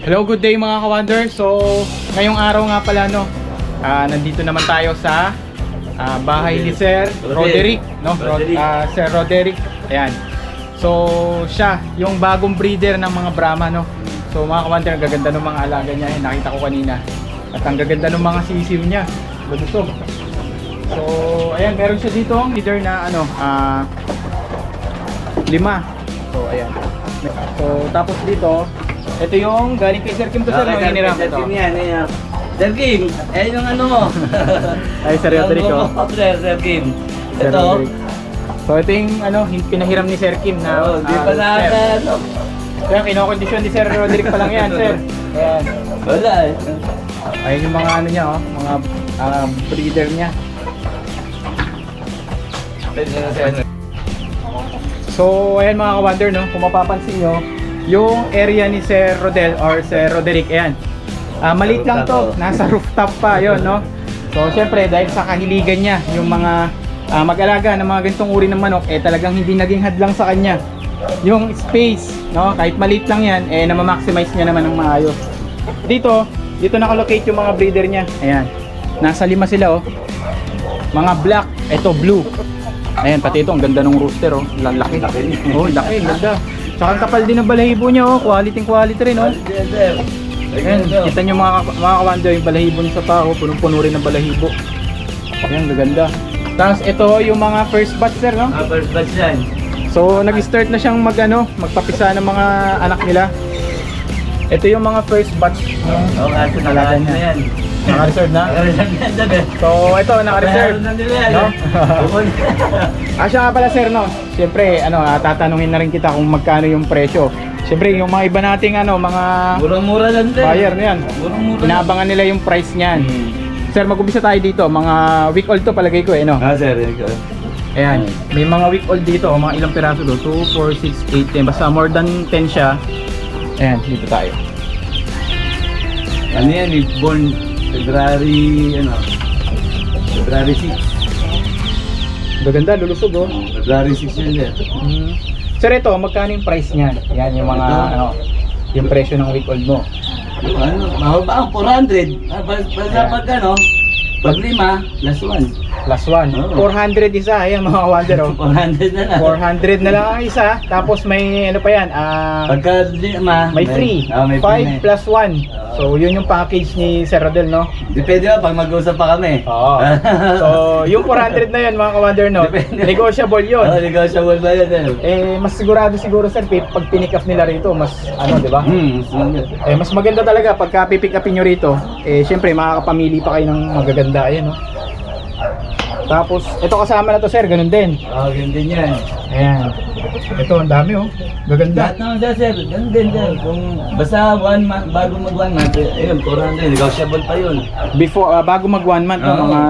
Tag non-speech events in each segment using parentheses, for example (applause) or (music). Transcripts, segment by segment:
Hello, good day mga kawander. So, ngayong araw nga pala no, ah, nandito naman tayo sa ah, bahay ni Sir Roderick, no? Rod, Roderick. ah, Sir Roderick. Ayan. So, siya, yung bagong breeder ng mga Brahma, no? So, mga kawander, ang gaganda ng mga alaga niya. Yan, nakita ko kanina. At ang gaganda ng mga sisiw niya. Lulusog. So, ayan, meron siya dito ang leader na ano, ah, lima. So, ayan. So, tapos dito, ito yung galing kay Sir Kim to Sir, no? Hiniram Sir ito. Kim yan, yan. Sir Kim, eh yung ano mo. (laughs) Ay, Sir Roderick, oh. Ang Sir, Sir Kim. Sir Ito. So, ito yung ano, pinahiram ni Sir Kim na Oh, di pa na Sir. ano. Kaya kinokondisyon ni Sir Roderick pa lang yan, Sir. (laughs) Ayan. Wala eh. Ayun yung mga ano niya, oh, mga ah, breeder niya. Sir. So, ayan mga ka-wonder, no? Kung mapapansin nyo, yung area ni Sir Rodel or Sir Roderick, ayan. Ah, maliit lang to, nasa rooftop pa, yon no? So, syempre, dahil sa kahiligan niya, yung mga ah, mag-alaga ng mga ganitong uri ng manok, eh talagang hindi naging hadlang sa kanya. Yung space, no? Kahit maliit lang yan, eh na-maximize niya naman ng maayos. Dito, dito nakalocate yung mga breeder niya. Ayan. Nasa lima sila, oh. Mga black, eto blue. Ayan, pati ito, ang ganda ng rooster, oh. Lalaki. Laki niya. Oh, laki, ganda. Tsaka ang kapal din ng balahibo niya, oh. Quality quality rin, oh. Ayan, kita niyo mga, mga kawando, yung balahibo niya sa pao, punong-puno rin ng balahibo. Ayan, gaganda. Tapos ito, yung mga first batch, sir, no? Ah, first batch yan. So, nag-start na siyang mag, ano, magpapisa ng mga anak nila. Ito yung mga first batch ng Oo, kaso alaga nakaano na niya. yan. Naka-reserve na? Nakareserve na yan, sir. So, ito, naka-reserve. Meron na nila yan. No? Ah, siya nga pala sir, no? Siyempre, ano, ah, tatanungin na rin kita kung magkano yung presyo. Siyempre, yung mga iba nating ano, mga Murang-mura lang, sir. buyer na yan. Murang-mura lang. Inaabangan nila yung price niyan. Hmm. Sir, mag-umpisa tayo dito. Mga week old to palagay ko eh, no? Ah, sir. ikaw. Ayan. May mga week old dito. Mga ilang piraso do? 2, 4, 6, 8, 10. Basta more than 10 siya. Ayan, dito tayo. Ano yan, eh, born February, ano, February 6. Gaganda, lulusog oh. February 6 yun, sir. Mm. Sir, ito, magkano yung price niyan? Yan, yung mga, Ito? ano, yung presyo ng week old mo. Yung ano, mahaba ang 400. Ah, basta Ayan. pag ano, pag lima, last one. Plus 1. Oo. 400 isa. Ayan, mga wonder oh. (laughs) 400 na lang. 400 na lang ang isa. Tapos may ano pa yan, ah Pagka lima, may free. Ah, may 5 free na. plus 1. So, yun yung package ni Sir Rodel, no? Depende ba pag mag-usap pa kami. Oo. (laughs) So, yung 400 na yun, mga ka-wonder, no? Depende. Negotiable yun. Oh, negotiable ba yun, sir? Eh, mas sigurado siguro, sir, pi- pag pinick up nila rito, mas, ano, di ba? Hmm, sunod. Eh, mas maganda talaga pagka pipick upin nyo rito. Eh, syempre, makakapamili pa kayo ng magaganda, ayan, no? Tapos, ito kasama na to, sir, ganun din. Oh, ganun din yan. Ayan. Ito, ang dami, oh. Gaganda. Lahat naman sir, sir. Ganun din, sir. Kung basta one month, bago mag one month, eh, ayun, 400, negotiable pa yun. Before, ah, bago mag one month, no, Oo. mga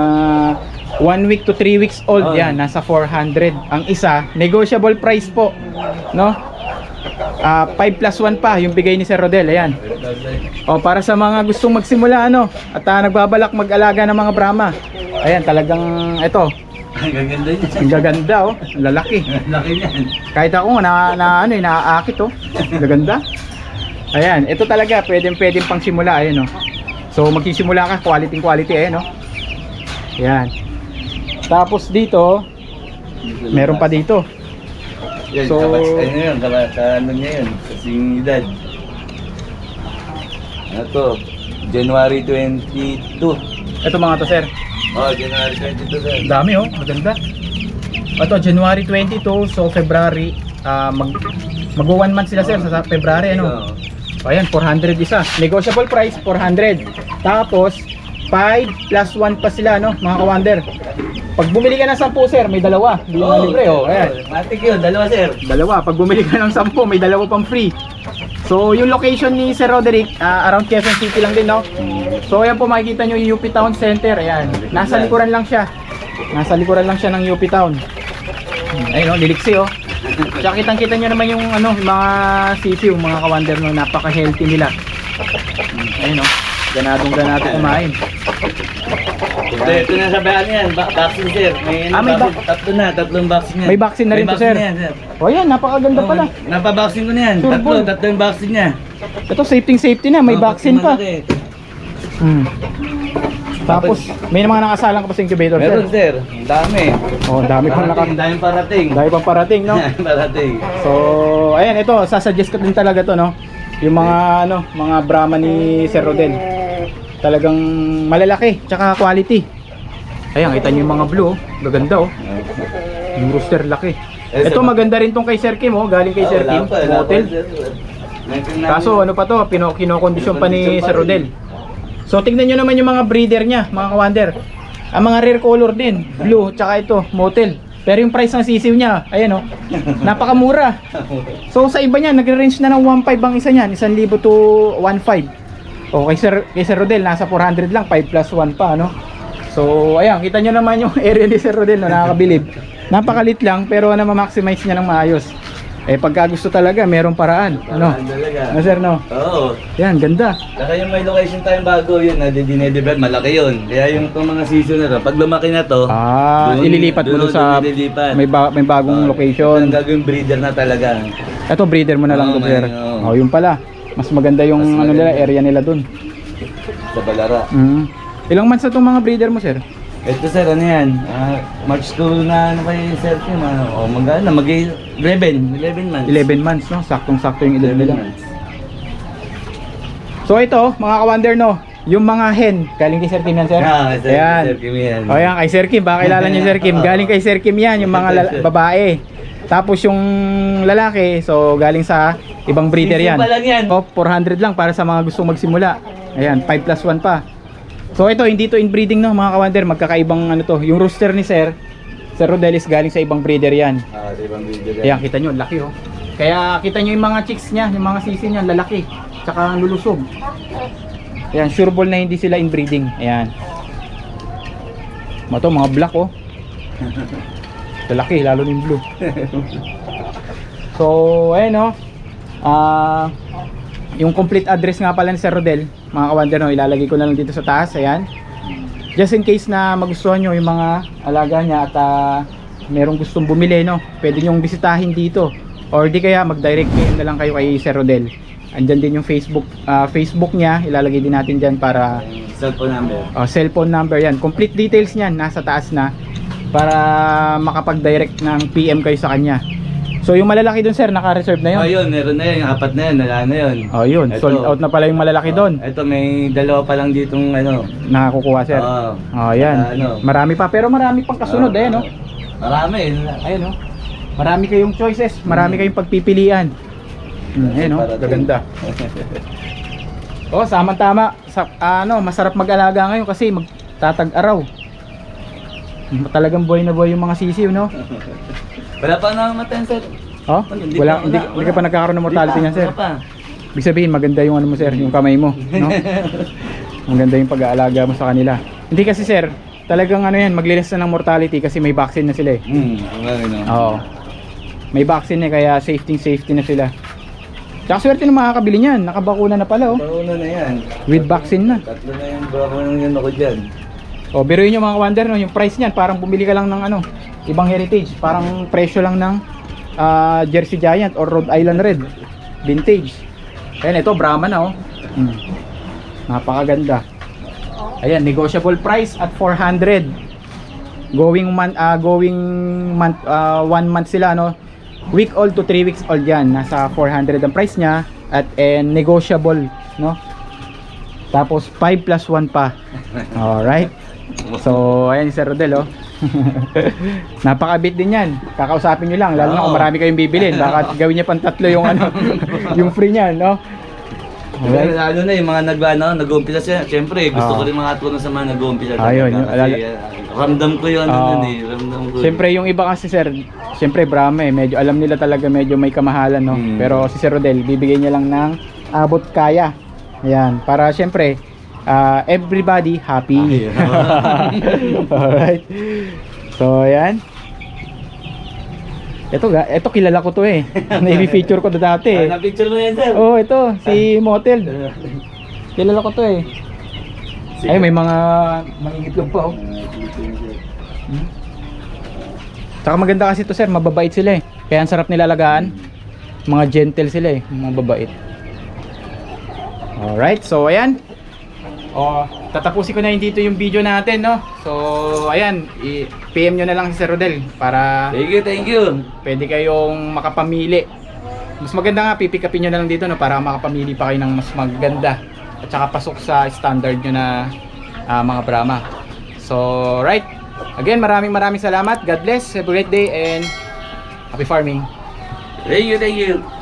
one week to three weeks old Oo. yan, nasa 400. Ang isa, negotiable price po, no? Ah, 5 plus 1 pa, yung bigay ni Sir Rodel, ayan. O, para sa mga gustong magsimula, ano, at ah, nagbabalak mag-alaga ng mga Brahma. Ayan, talagang, ito, Ang gaganda niya. ang gaganda, oh, ang lalaki. (laughs) Laki niyan. Kahit ako, na, na ano, eh, naaakit, oh. Ang Gaganda. Ayan, ito talaga, pwedeng pwedeng pang simula, ayan, oh. So, magsisimula ka, quality quality, ayan, oh. Ayan. Tapos dito, meron pa dito. Yan, So- kabats, ano yun, ano niya yun, kasing edad. Ano to, January 22. Ito mga to, sir. Oh, January 22 sir. Ang Dami, oh. Maganda. Ito, January 22, so February, ah, mag, mag one month sila, sir, sa February, ano. O, Ayan, 400 isa. Negotiable price, 400. Tapos, 5 plus 1 pa sila, no, mga ka-wonder. Pag bumili ka ng 10, sir, may dalawa. Hindi na libre, oh. Ayan. Matik yun, dalawa sir. Dalawa. Pag bumili ka ng 10, may dalawa pang free. So, yung location ni Sir Roderick, ah, around Quezon City lang din, no? So, ayan po, makikita nyo yung UP Town Center. Ayan. Nasa likuran lang siya. Nasa likuran lang siya ng UP Town. Ayun, no? Liliksi, oh. Tsaka kitang-kita nyo naman yung, ano, yung mga sisiw, mga kawander, no? Napaka-healthy nila. Ayun, no? Ganadong ganado kumain. Ito, ito na sa bayan yan, ba- vaccine sir. May, Ah, may vaccine, vac- tatlo na, tatlong vaccine yan. May vaccine na rin to, sir. yan, sir. O, ayan, napakaganda Oh, pala. Napavaccine ko na yan. Sure Tatlo, ball. tatlo yung vaccine niya. Ito safety safety na, may Oh, vaccine pa. malaki. Hmm. Tapos may mga nakasalang ka pa sa incubator Meron sir. sir, ang dami. Oh, ang dami pang naka Parating, dami parating. dami pang parating, no? (laughs) Parating. So, ayan ito, sasuggest ko din talaga to, no? Yung mga ano, mga Brahma ni Sir Rodel. Talagang malalaki, tsaka quality. Ayan, kita niyo yung mga blue, oh. gaganda oh. Yung rooster laki. Eh, Ito maganda rin tong kay Sir Kim oh, galing kay Ah, Sir Kim, hotel. Kaso ano pa to, pino kinokondisyon pa ni Sir. Rodel. So tingnan nyo naman yung mga breeder niya, mga kawander. Ang mga rare color din, blue, tsaka ito, motel. Pero yung price ng sisiw niya, ayan oh, napakamura. (laughs) So sa iba niyan, nagre-range na ng 1.5 ang isa niyan, 1,000 to 1.5. O kay Sir, kay Sir Rodel, nasa 400 lang, 5 plus 1 pa, ano? So ayan, kita nyo naman yung (laughs) area ni Sir Rodel na nakakabilib. Napakalit lang, pero na ma-maximize niya ng maayos. Eh pagka gusto talaga, merong paraan. Ano? Paraan talaga. No, sir, no? Oo. Yan, ganda. Saka yung may location tayong bago yun na dinedevelop, malaki yun. Kaya yung itong mga season na to, pag lumaki na to, Ah, doon- ililipat mo doon sa ililipat. may ba- may bagong Ah, location. Ang gagawin breeder na talaga. Ito breeder mo na lang Oo, doon, sir. oo. Oh, yun pala. Mas maganda yung Mas ano nila, maganda. area nila doon. Sa Balara. Mm. Ilang months na itong mga breeder mo, sir? Ito sir, ano yan? Ah, March 2 na ano kayo sir Kim? Ano? O magana, mag 11, 11 months. 11 months, no? Saktong-sakto yung edad 11 nila. months. So ito, mga kawander, no? Yung mga hen, galing kay Sir Kim yan, sir? Ah, sir, Ayan. sir Kim yan. O yan, kay Sir Kim. Baka kilala niyo Sir Kim. (laughs) Galing kay Sir Kim yan, yung mga lala- babae. Tapos yung lalaki, so galing sa ibang breeder yan. pa lang yan. O, 400 lang para sa mga gustong magsimula. Ayan, 5 plus 1 pa. So ito, hindi to inbreeding no, mga kawander. Magkakaibang ano to. Yung rooster ni Sir, Sir Rodelis galing sa ibang breeder yan. Ah, sa ibang breeder yan. Ayan, kita nyo, laki oh. Kaya kita nyo yung mga chicks niya, yung mga sisi niya, lalaki. Tsaka ang lulusog. Ayan, sure ball na hindi sila inbreeding. Ayan. Mato, mga black oh. (laughs) Lalaki, lalo yung blue. (laughs) So, ayan oh. Ah, yung complete address nga pala ni Sir Rodel, mga kawander no, ilalagay ko na lang dito sa taas, ayan. Just in case na magustuhan nyo yung mga alaga niya at ah, merong gustong bumili, no, pwede nyong bisitahin dito. Or di kaya mag-direct PM na lang kayo kay Sir Rodel. Andyan din yung Facebook ah, Facebook niya, ilalagay din natin dyan para Cellphone number. oh, cellphone number yan. Complete details niyan nasa taas na para makapag-direct ng PM kayo sa kanya. So yung malalaki doon sir, naka-reserve na Oh, yun. yun, meron na yun. Yung apat na yun, wala na yun. Oh, yun. Ito. Sold out na pala yung malalaki doon. Ito, may dalawa pa lang ditong ano. Nakakukuha sir. Oo. Oh, yan. Ah, ano. Marami pa pero marami pang kasunod eh, no? Marami. Ayun oh. Marami kayong choices, marami kayong pagpipilian. Mm, ayun (laughs) oh, Parating. gaganda. Oh, samang-tama. Sa ano, masarap mag-alaga ngayon kasi magtatag-araw. Talagang buhay na buhay yung mga sisiw, no? (laughs) Wala pa namamatayan, sir. Oh, Hindi wala, pa, hindi, wala, hindi ka pa nagkakaroon ng mortality niyan, sir. Wala pa. Ibig sabihin, maganda yung ano mo, sir, yung kamay mo, no? (laughs) maganda yung pag-aalaga mo sa kanila. Hindi kasi, sir, talagang ano yan, maglilis na ng mortality kasi may vaccine na sila eh. Hmm, ano, no. Oo. May vaccine eh, kaya safety safety na sila. Tsaka swerte ng makakabili niyan, nakabakuna na pala oh. Pauna na yan. With vaccine na. Tatlo na yung baka nang yun ako dyan. O, biruin nyo mga kawander, no, yung price niyan, parang bumili ka lang ng ano, ibang heritage. Parang presyo lang ng ah, Jersey Giant or Rhode Island Red. Vintage. Ayan, ito, Brahma na oh. Hmm. Napakaganda. Ayan, negotiable price at 400. Going month, ah, going month, ah, one month sila, no? Week old to 3 weeks old yan. Nasa 400 ang price niya at and negotiable, no? Tapos 5 plus 1 pa. Alright. So, ayan si Sir Rodel, oh. (laughs) Napakabit din yan. Kakausapin nyo lang, lalo na kung marami kayong bibilin. Baka (laughs) gawin niya pang tatlo yung ano, (laughs) yung free niyan, no? Alright. Lalo na yung mga nag ano, nag-uumpisa siya. Siyempre, gusto Oo. ko rin makatulong sa mga nag-uumpisa. Ah, yun, yun. Kasi, Alala- ah, ramdam ko yun, ano Oo. yun eh. Ramdam ko. Siyempre yung iba kasi sir, siyempre Brahma eh, medyo alam nila talaga medyo may kamahalan no. Hmm. Pero si Sir Rodel, bibigay niya lang ng abot kaya. Ayan, para siyempre ah, everybody happy. (laughs) Alright. So ayan. Ito ito kilala ko to eh. (laughs) Nai-feature ko to dati eh. Ah, na-picture mo yan, sir. Oh, ito si Motel. (laughs) Kilala ko to eh. Ay, may mga mangingitlog pa oh. Hmm? Saka maganda kasi to sir, mababait sila eh. Kaya ang sarap nila alagaan. Mga gentle sila eh, mga babait. Alright, so ayan. Oh, tatapusin ko na yung dito yung video natin, no? So, ayan, i- PM nyo na lang si Sir Rodel para Thank you, thank you. pwede kayong makapamili. Mas maganda nga, pipick upin nyo na lang dito, no? Para makapamili pa kayo ng mas maganda. At saka pasok sa standard nyo na ah, mga Brahma. So, right. Again, maraming maraming salamat. God bless. Have a great day and happy farming. Thank you, thank you.